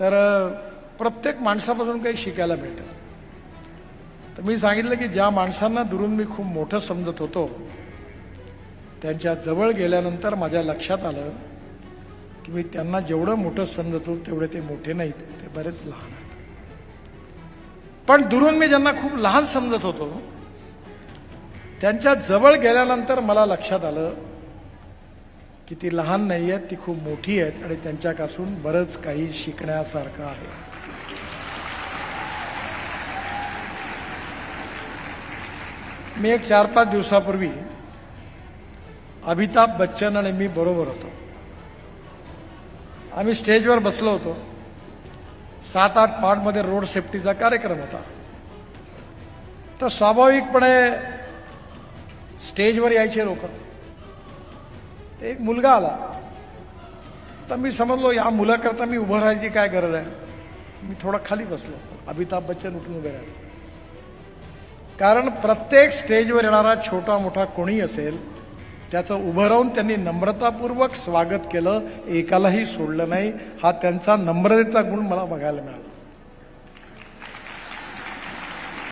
तर प्रत्येक माणसापासून काही शिकायला भेटत तर मी सांगितलं की ज्या माणसांना दुरून मी खूप मोठं समजत होतो त्यांच्या जवळ गेल्यानंतर माझ्या लक्षात आलं की मी त्यांना जेवढं मोठं समजत होतो तेवढे ते मोठे नाहीत ते बरेच लहान आहेत. पण दुरून मी ज्यांना खूप लहान समजत होतो त्यांच्या जवळ गेल्यानंतर मला लक्षात आलं की ती लहान नाही आहेत ती खूप मोठी आहेत आणि त्यांच्यापासून बरंच काही शिकण्यासारखं आहे. मी एक चार पाच दिवसापूर्वी अमिताभ बच्चन आणि मी बरोबर होतो. आम्ही स्टेजवर बसलो होतो. सात आठ पार्टमध्ये रोड सेफ्टीचा कार्यक्रम होता. तर स्वाभाविकपणे स्टेजवर यायचे लोक. एक मुलगा आला. तर मी समजलो या मुलाकरता मी उभं राहायची काय गरज आहे? मी थोडा खाली बसलो. अमिताभ बच्चन उठून उभे राहिले. कारण प्रत्येक स्टेजवर येणारा छोटा मोठा कोणी असेल त्याचं उभं राहून त्यांनी नम्रतापूर्वक स्वागत केलं एकालाही सोडलं नाही. हा त्यांचा नम्रतेचा गुण मला बघायला मिळाला.